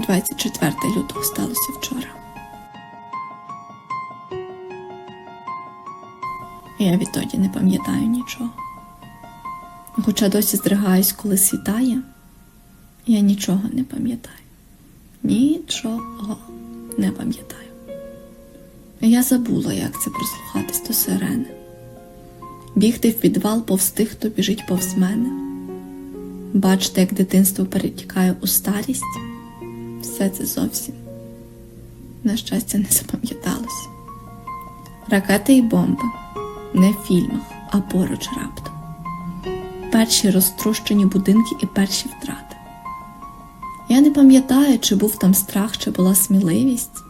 24 лютого сталося вчора. Я відтоді не пам'ятаю нічого. Хоча досі здригаюсь, коли світає, я нічого не пам'ятаю. Нічого не пам'ятаю. Я забула, як це прислухатись до сирени. Бігти в підвал повз тих, хто біжить повз мене. Бачити, як дитинство перетікає у старість. Все це зовсім, на щастя, не запам'яталось. Ракети і бомби не в фільмах, а поруч раптом. Перші розтрощені будинки і перші втрати. Я не пам'ятаю, чи був там страх, чи була сміливість.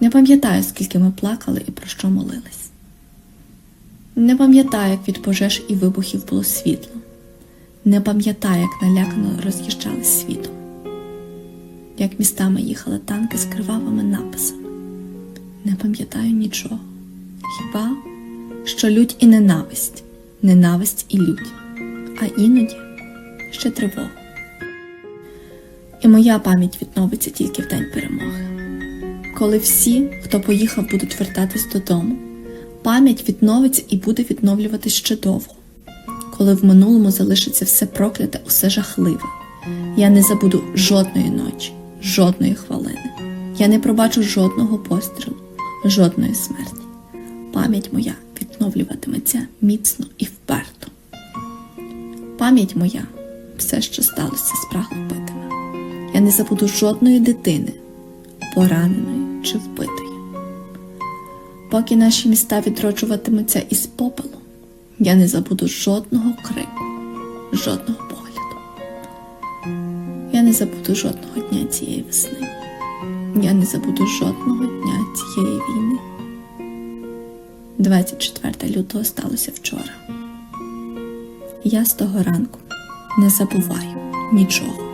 Не пам'ятаю, скільки ми плакали і про що молились. Не пам'ятаю, як від пожеж і вибухів було світло. Не пам'ятаю, як налякано роз'їжджались світом, як містами їхали танки з кривавими написами. Не пам'ятаю нічого. Хіба що лють і ненависть, ненависть і лють, а іноді ще тривога. І моя пам'ять відновиться тільки в день перемоги. Коли всі, хто поїхав, будуть вертатись додому, пам'ять відновиться і буде відновлюватись ще довго. Коли в минулому залишиться все прокляте, усе жахливе. Я не забуду жодної ночі, жодної хвилини. Я не пробачу жодного пострілу, жодної смерті. Пам'ять моя відновлюватиметься міцно і вперто. Пам'ять моя все, що сталося, спрагло битиме. Я не забуду жодної дитини, пораненої чи вбитої. Поки наші міста відроджуватимуться із попелу, я не забуду жодного крику, жодного погляду. Не забуду жодного дня цієї весни. Я не забуду жодного дня цієї війни. 24 лютого сталося вчора. Я з того ранку не забуваю нічого.